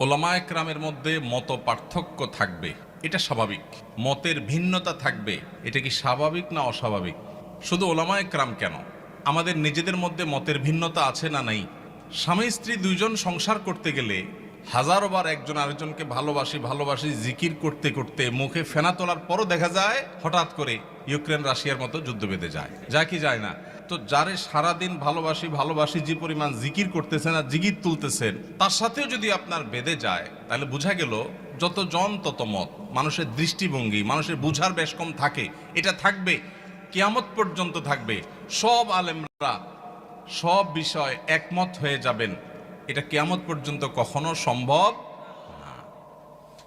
ওলামা একরামের মধ্যে মত পার্থক্য থাকবে, এটা স্বাভাবিক। মতের ভিন্নতা থাকবে, এটা কি স্বাভাবিক না অস্বাভাবিক? শুধু ওলামা একরাম কেন? আমাদের নিজেদের মধ্যে মতের ভিন্নতা আছে না নাই? স্বামী স্ত্রী দুইজন সংসার করতে গেলে হাজারো বার একজন আরেকজনকে ভালোবাসি ভালোবাসি, জিকির করতে করতে মুখে ফেনা তোলার পরও দেখা যায়, হঠাৎ করে ইউক্রেন রাশিয়ার মতো যুদ্ধ বেঁধে যায়। যা কি যায় না? তো যারে সারাদিন ভালোবাসি ভালোবাসি, যে পরিমাণ জিকির করতেছেন আর জিকির তুলতেছেন, তার সাথেও যদি আপনার বেঁধে যায়, তাহলে বোঝা গেল যত জন তত মত। মানুষের দৃষ্টিভঙ্গি, মানুষের বুঝার বেশ কম থাকে। এটা থাকবে, কিয়ামত পর্যন্ত থাকবে। সব আলেমরা সব বিষয় একমত হয়ে যাবেন। এটা কিয়ামত পর্যন্ত কখনো সম্ভব না।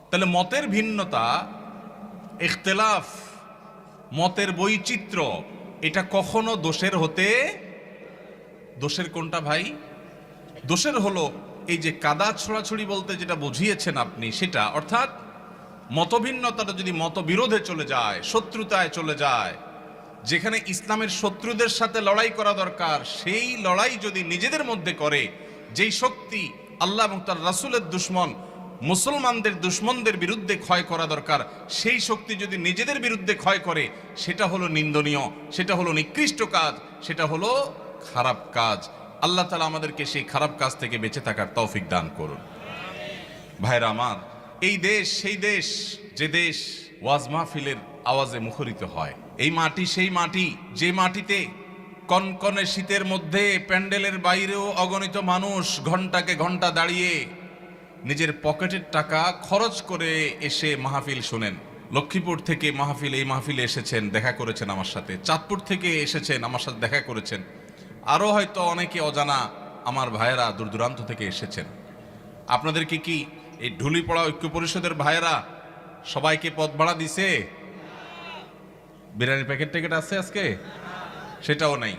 তাহলে মতের ভিন্নতা, ইখতলাফ, মতের বৈচিত্র্য এটা কখনো দোষের হতে, দোষের কোনটা ভাই? দোষের হলো এই যে কাদা ছোড়াছুড়ি বলতে যেটা বুঝিয়েছেন আপনি, সেটা, অর্থাৎ মতভিন্নতাটা যদি মতবিরোধে চলে যায়, শত্রুতায় চলে যায়, যেখানে ইসলামের শত্রুদের সাথে লড়াই করা দরকার, সেই লড়াই যদি নিজেদের মধ্যে করে, যেই শক্তি আল্লাহ এবং তার রাসুলের দুশ্মন মুসলমানদের দুশ্মনদের বিরুদ্ধে ক্ষয় করা দরকার। সেই শক্তি যদি নিজেদের বিরুদ্ধে ক্ষয় করে, সেটা হলো নিন্দনীয়, সেটা হলো নিকৃষ্ট কাজ, সেটা হলো খারাপ কাজ। আল্লাহ তালা আমাদেরকে সেই খারাপ কাজ থেকে বেঁচে থাকার তৌফিক দান করুন। ভাইরা আমার, এই দেশ, সেই দেশ, যে দেশ ওয়াজ মাহফিলের আওয়াজে মুখরিত হয়। এই মাটি, সেই মাটি, যে মাটিতে কনকনে শীতের মধ্যে প্যান্ডেলের বাইরেও অগণিত মানুষ ঘন্টাকে ঘণ্টা দাঁড়িয়ে নিজের পকেটের টাকা খরচ করে এসে মাহফিল শোনেন। লক্ষ্মীপুর থেকে মাহফিল, এই মাহফিলে এসেছেন, দেখা করেছেন আমার সাথে। চাঁদপুর থেকে এসেছেন, আমার সাথে দেখা করেছেন। আরও হয়তো অনেকে অজানা আমার ভাইয়েরা দূর দূরান্ত থেকে এসেছেন। আপনাদেরকে কি কি এই ঢুলি পড়া ঐক্য পরিষদের ভাইয়েরা সবাইকে পথ ভাড়া দিছে? বিরিয়ানির প্যাকেট ট্যাকেট আছে আজকে? সেটাও নাই।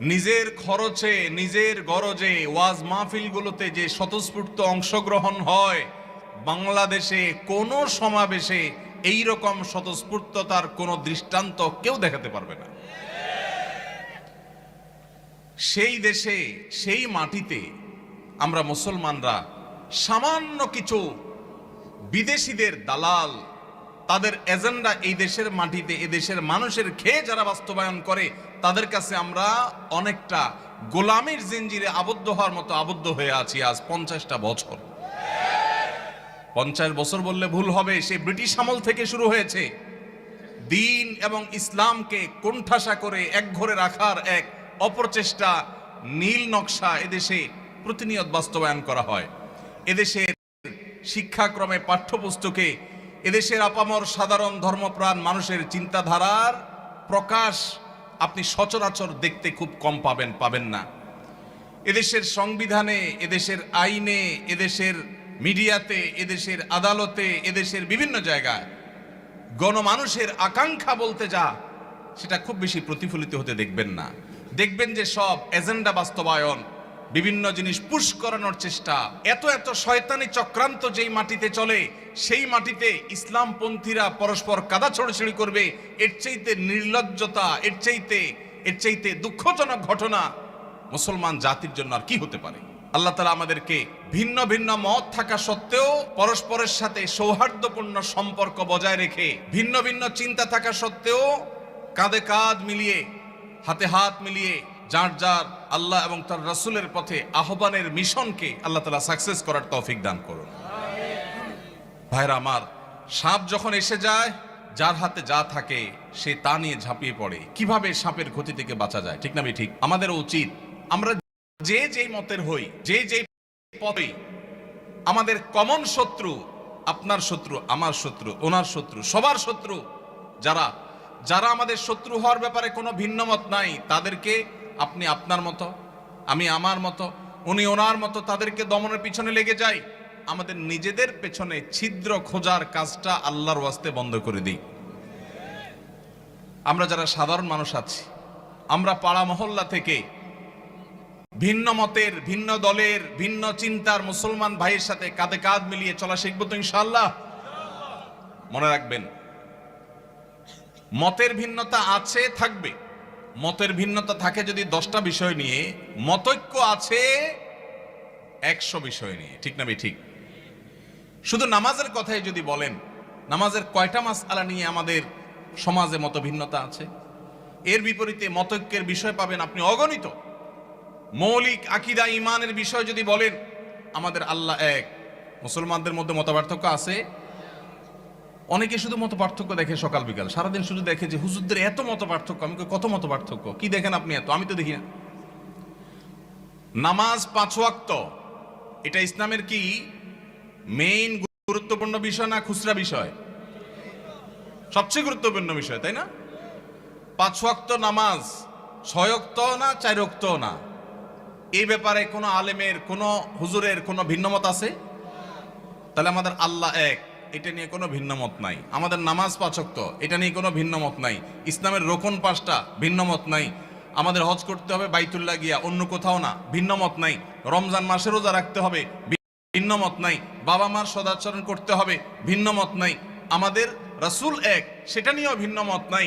নিজের খরচে, নিজের গরজে ওয়াজ মাহফিলগুলোতে যে স্বতঃস্ফূর্ত অংশগ্রহণ হয়, বাংলাদেশে কোনো সমাবেশে এই রকম স্বতঃস্ফূর্ততার কোনো দৃষ্টান্ত কেউ দেখাতে পারবে না। সেই দেশে, সেই মাটিতে আমরা মুসলমানরা সামান্য কিছু বিদেশিদের দালাল তাদের এজেন্ডা এই দেশের মাটিতে, এই দেশের মানুষের খেয়ে যারা বাস্তবায়ন করে, তাদের কাছে আমরা অনেকটা গোলামের জিঞ্জিরে আবদ্ধ হওয়ার মতো আবদ্ধ হয়ে আছি আজ পঞ্চাশটা বছর। পঞ্চাশ বছর বললে ভুল হবে, সে ব্রিটিশ আমল থেকে শুরু হয়েছে। দিন এবং ইসলামকে কোণঠাসা করে এক ঘরে রাখার এক অপরচেষ্টা, নীল নকশা এদেশে প্রতিনিয়ত বাস্তবায়ন করা হয়। এদেশের শিক্ষাক্রমে পাঠ্যপুস্তকে এদেশের আপামর সাধারণ ধর্মপ্রাণ মানুষের চিন্তাধারার প্রকাশ আপনি সচরাচর দেখতে খুব কম পাবেন পাবেন না। এদেশের সংবিধানে, এদেশের আইনে, এদেশের মিডিয়াতে, এদেশের আদালতে, এদেশের বিভিন্ন জায়গায় গণমানুষের আকাঙ্ক্ষা বলতে যা, সেটা খুব বেশি প্রতিফলিত হতে দেখবেন না। দেখবেন যে সব এজেন্ডা বাস্তবায়ন বিভিন্ন জিনিস পুশ করানোর চেষ্টা। এত এত শয়তানি চক্রান্ত যেই মাটিতে চলে, সেই মাটিতে ইসলামপন্থীরা পরস্পর কাদা ছড়াছড়ি করবে। এর চাইতে নির্লজ্জতা, এর চাইতে এর চাইতে দুঃখজনক ঘটনা মুসলমান জাতির জন্য আর কি হতে পারে? আল্লাহ তালা আমাদেরকে ভিন্ন ভিন্ন মত থাকা সত্ত্বেও পরস্পরের সাথে সৌহার্দ্যপূর্ণ সম্পর্ক বজায় রেখে, ভিন্ন ভিন্ন চিন্তা থাকা সত্ত্বেও কাঁধে কাঁধ মিলিয়ে, হাতে হাত মিলিয়ে যার যার আল্লাহ এবং তার রাসূলের পথে আহ্বানের মিশনকে আল্লাহ তালা সাকসেস করার তৌফিক দান করুন। ভাইরা আমার, সাপ যখন এসে যায়, যার হাতে যা থাকে সে তা নিয়ে ঝাঁপিয়ে পড়ে। কীভাবে সাপের ক্ষতি থেকে বাঁচা যায়? ঠিক না ঠিক? আমাদের উচিত। আমরা যে যেই মতের হই, যে যেই পথে আমাদের কমন শত্রু আপনার শত্রু, আমার শত্রু, ওনার শত্রু, সবার শত্রু যারা যারা আমাদের শত্রু হওয়ার ব্যাপারে কোনো ভিন্ন মত নাই, তাদেরকে আপনি আপনার মতো, আমি আমার মতো, উনি ওনার মতো, তাদেরকে দমনের পিছনে লেগে যাই। আমাদের নিজেদের পেছনে ছিদ্র খোঁজার কাজটা আল্লাহর ওয়াস্তে বন্ধ করে দিই। আমরা যারা সাধারণ মানুষ আছি, আমরা পাড়া মহল্লা থেকে ভিন্ন মতের, ভিন্ন দলের, ভিন্ন চিন্তার মুসলমান ভাইয়ের সাথে কাঁধে কাঁধ মিলিয়ে চলা শিখব তো ইনশাল্লাহ মনে রাখবেন, মতের ভিন্নতা আছে, থাকবে। মতের ভিন্নতা থাকে যদি দশটা বিষয় নিয়ে, মতৈক্য আছে একশো বিষয় নিয়ে, ঠিক না ঠিক। শুধু নামাজের কথাই যদি বলেন, নামাজের কয়টা মাস আলা নিয়ে আমাদের সমাজে মত ভিন্নতা আছে? এর বিপরীতে মতৈক্যের বিষয় পাবেন আপনি অগণিত। মৌলিক আকিদা ইমানের বিষয় যদি বলেন, আমাদের আল্লাহ এক। মুসলমানদের মধ্যে মতপার্থক্য আছে অনেকে শুধু মত পার্থক্য দেখে সকাল, বিকাল। সারাদিন শুধু দেখে যে হুজুরদের এত মত পার্থক্য আমি কত মত পার্থক্য কি দেখেন আপনি এত? আমি তো দেখি না। নামাজ পাঁচ ওয়াক্ত। এটা ইসলামের কি? মেইন গুরুত্বপূর্ণ বিষয় না খুচরা বিষয়? সবচেয়ে গুরুত্বপূর্ণ বিষয়, তাই না? পাঁচ ওয়াক্ত নামাজ, ছয় ওয়াক্ত না চার ওয়াক্ত না? এই ব্যাপারে কোনো আলেমের, কোনো হুজুরের কোনো ভিন্নমত আছে? তাহলে আমাদের আল্লাহ এক। এটা নিয়ে কোনো ভিন্নমত নাই। আমাদের নামাজ পাচক্ত এটা নিয়ে কোনো ভিন্নমত নাই। ইসলামের রোকন পাঁচটা ভিন্নমত নাই। আমাদের হজ করতে হবে বাইতুল্লাহ গিয়া, অন্য কোথাও না ভিন্নমত নাই। রমজান মাসে রোজা রাখতে হবে ভিন্নমত নাই। বাবা মার সদাচরণ করতে হবে ভিন্নমত নাই। আমাদের রাসুল এক, সেটা নিয়েও ভিন্নমত নাই।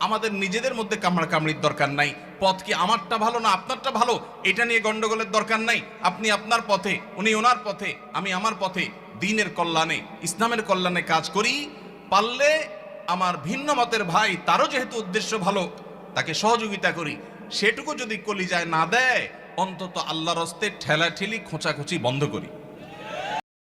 আমাদের নিজেদের মধ্যে কামড়া কামড়ির দরকার নাই। পথ কি আমারটা ভালো না আপনারটা ভালো? এটা নিয়ে গন্ডগোলের দরকার নাই। আপনি আপনার পথে, উনি ওনার পথে, আমি আমার পথে, দিনের কল্যাণে, ইসলামের কল্যাণে কাজ করি। পারলে আমার ভিন্ন মতের ভাই, তারও যেহেতু উদ্দেশ্য ভালো, তাকে সহযোগিতা করি। সেটুকু যদি কলিজায় না দেয়, অন্তত আল্লাহর হস্তে ঠেলাঠেলি, খোঁচাখুচি বন্ধ করি।